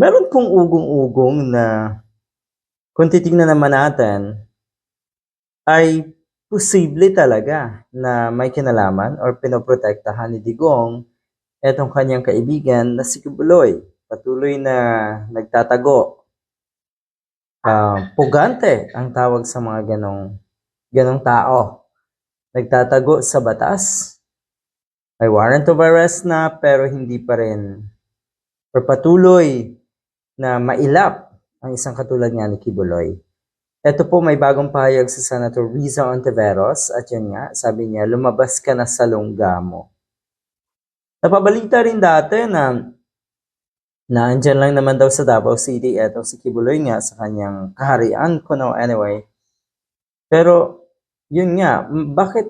Meron pong ugong-ugong na kung titignan naman natin ay posible talaga na may kinalaman or pinoprotektahan ni Digong etong kanyang kaibigan na si Kibuloy. Patuloy na nagtatago. Ah, pugante ang tawag sa mga ganong, ganong tao. Nagtatago sa batas. May warrant of arrest na pero hindi pa rin or patuloy na mailap ang isang katulad nga ni Kibuloy. Ito po may bagong pahayag sa Senator Riza Ontiveros at yun nga, sabi niya, lumabas ka na sa lungga mo. Napabalita rin dati na na andyan lang naman daw sa Davao City etong si Kibuloy nga sa kanyang kaharian ko no anyway. Pero yun nga, bakit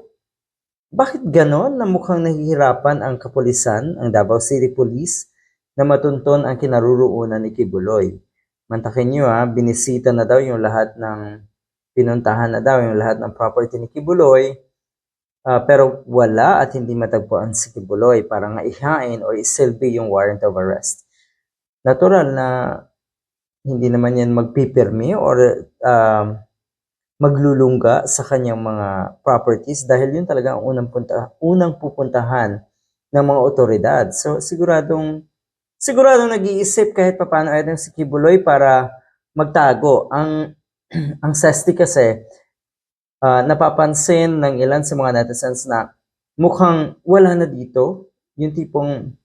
bakit ganon na mukhang nahihirapan ang kapulisan, ang Davao City Police, na matunton ang kinaruroonan ni Kibuloy? Mantakin nyo ha, binisita na daw yung lahat ng, pinuntahan na daw yung lahat ng property ni Kibuloy, ah, pero wala at hindi matagpuan si Kibuloy para nga ihain o isilbi yung warrant of arrest. Natural na hindi naman yan magpipirmi or um, maglulungga sa kanyang mga properties dahil yun talaga ang unang, punta, unang pupuntahan ng mga otoridad. So siguradong siguradong nag-iisip kahit papaano ayun si Kibuloy para magtago. Ang ang Sesti kasi ah, napapansin ng ilan sa mga netizens na mukhang wala na dito yung tipong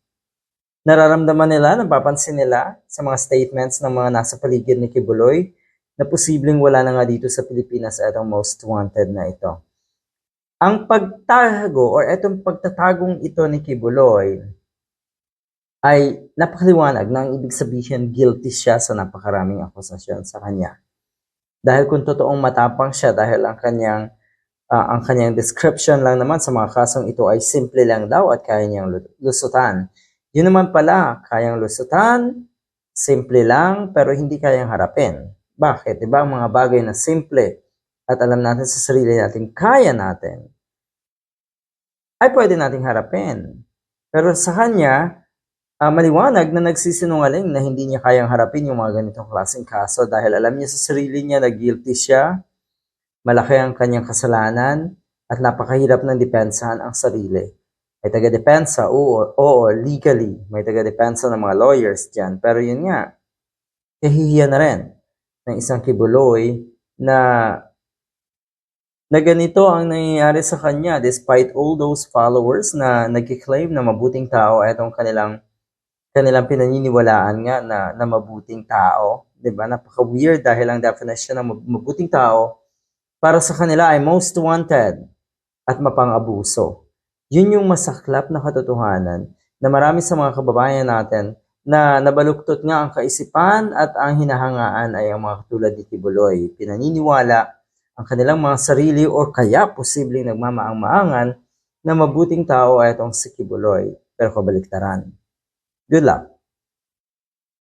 nararamdaman nila, napapansin nila sa mga statements ng mga nasa paligid ni Kibuloy na posibleng wala na nga dito sa Pilipinas itong most wanted na ito. Ang pagtago or itong pagtatagong ito ni Kibuloy ay napakaliwanag na ang ibig sabihin guilty siya sa napakaraming akusasyon sa kanya. Dahil kung totoong matapang siya dahil ang kanyang ah, ang kanyang description lang naman sa mga kasong ito ay simple lang daw at kaya niyang lu- lusutan. Yun naman pala, kayang lusutan, simple lang, pero hindi kayang harapin. Bakit? Diba mga bagay na simple at alam natin sa sarili natin, kaya natin, ay pwede nating harapin. Pero sa kanya, ah, maliwanag na nagsisinungaling na hindi niya kayang harapin yung mga ganitong klaseng kaso dahil alam niya sa sarili niya na guilty siya, malaki ang kanyang kasalanan, at napakahirap ng depensahan ang sarili. May taga-depensa, oo, oo, legally, may taga-depensa ng mga lawyers dyan. Pero yun nga, kahihiyan na rin ng isang kibuloy na na ganito ang nangyayari sa kanya despite all those followers na nagkiklaim na mabuting tao etong kanilang kanilang pinaniniwalaan nga na, na mabuting tao. ba Napaka-weird dahil ang definition ng mab- mabuting tao para sa kanila ay most wanted at mapang-abuso. Yun yung masaklap na katotohanan na marami sa mga kababayan natin na nabaluktot nga ang kaisipan at ang hinahangaan ay ang mga katulad ni Kibuloy. Pinaniniwala ang kanilang mga sarili or kaya posibleng nagmamaang-maangan na mabuting tao ay itong si Kibuloy pero kabaliktaran. Good luck!